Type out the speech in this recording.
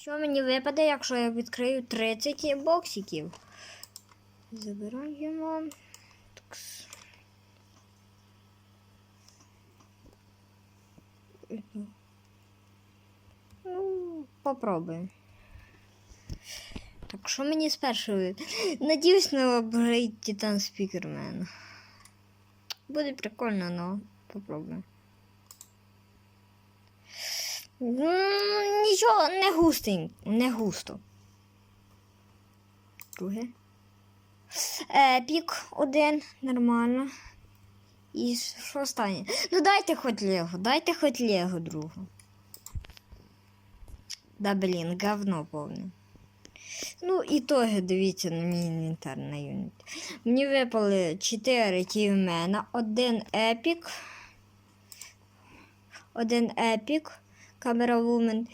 Що мені випаде, якщо я відкрию 30 боксиків? Забираємо. Ну, попробуємо. Так, що мені спершу? Надіюсь на апгрейд Титан Спікермен. Буде прикольно, але попробуємо. Нічого, не густень, не густо. Друге. Епік один, нормально. І що останнє? Ну дайте хоч Лего, дайте хоч Лего другу. Да блін, говно повне. Ну, ітоги дивіться на мій інвентар на юніт. Мені випали 4 тівмена, один епік. Один епік. Kamerawoman